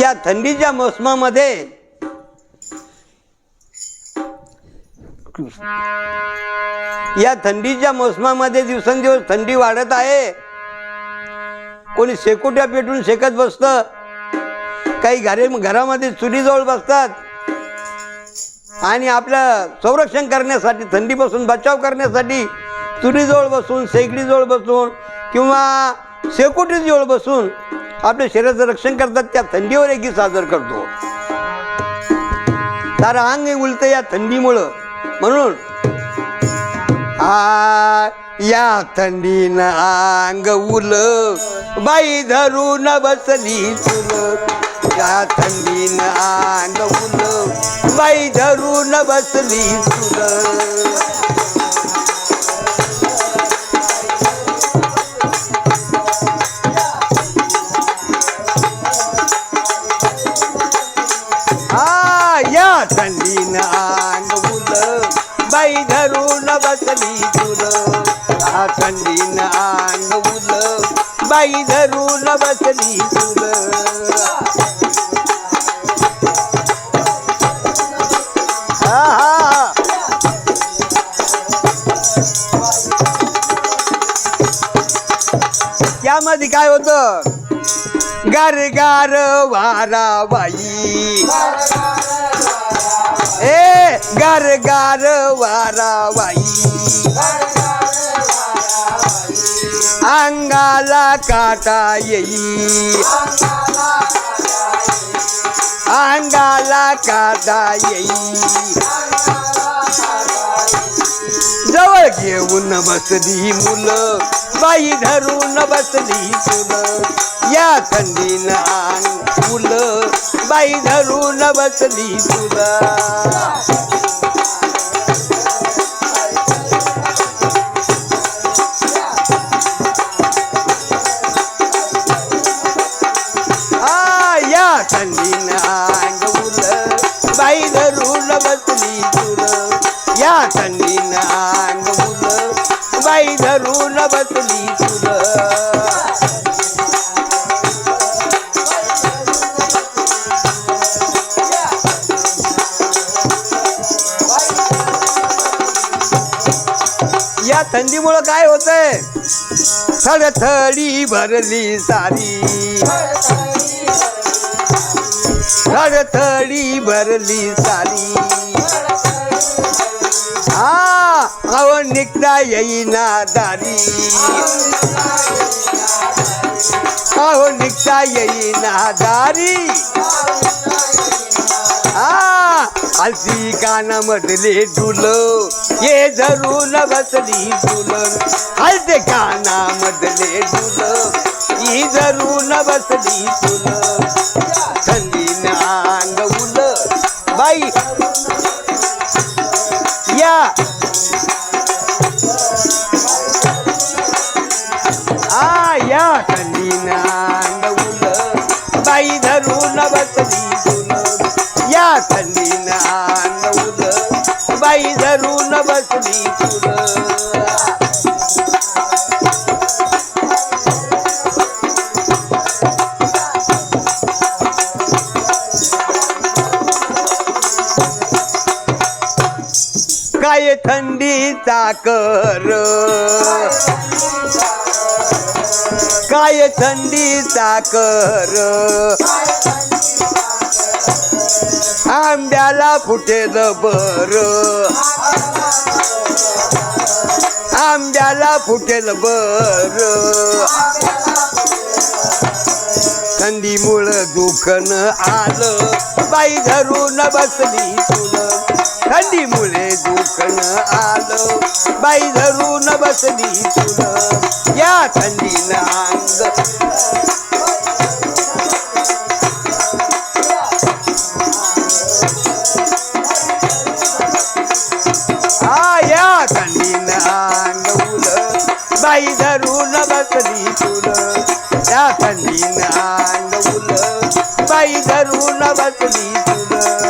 या थंडीच्या मोसमामध्ये या थंडीच्या मोसमामध्ये दिवसेंदिवस थंडी वाढत आहे. कोणी शेकोट्या पेटून शेकत बसतं. काही घरे घरामध्ये चुलीजवळ बसतात. आणि आपलं संरक्षण करण्यासाठी थंडीपासून बचाव करण्यासाठी चुलीजवळ बसून शेगडीजवळ बसून किंवा शेकोटीजवळ बसून आपल्या शरीराचं रक्षण करतात त्या थंडीवर एकी साजर करतो. सारं अंग उलतं या थंडीमुळं. म्हणून आ या थंडीनं अंग उल बाई धरून बसली तुल या थंडीनं अंग उल बाई धरून बसली तुल बाई धरून बसली तुल आ थंडीनं उल बाई धरून बसली तुल त्यामध्ये काय होतं? गार गार वारा बाई गार गार वारा बाई अंगाला काटा येई। अंगाला काटा येई। जवळ घेऊन बसली मुलं बाई धरून बसली तुलं या थंडीनं अंग मुलं बाई धरून बसली तुला धरून बसली तुलं या थंडीनं अंग मुलं बाई धरून बसली तुलं या थंडीमुळं काय होतंय? थडी भरली सारी. थडी भरली सारी हा अव निघता येईना दारी. अहो निघता येईना दारी. आ आलती कानामधले डुल ये धरून बसली डुल हलते कानामधले डुल ही धरून बसली डुल आई या। आ या थंडीनं बाई धरून बसली तुल या थंडीनं अंग बाई धरून बसली तुल काय थंडीचा कर. काय थंडीचा कर. आंब्याला फुटेल बर आंब्याला फुटेल बर थंडीमुळं दुखन आलं. बाई धरून बसली तुला थंडीमुळे दुखणं आलं. बाई धरून बसली तुला या थंडीनं अंग. या बाई धरून बसली तुला या थंडीनं अंग बाई धरून बसली तुला.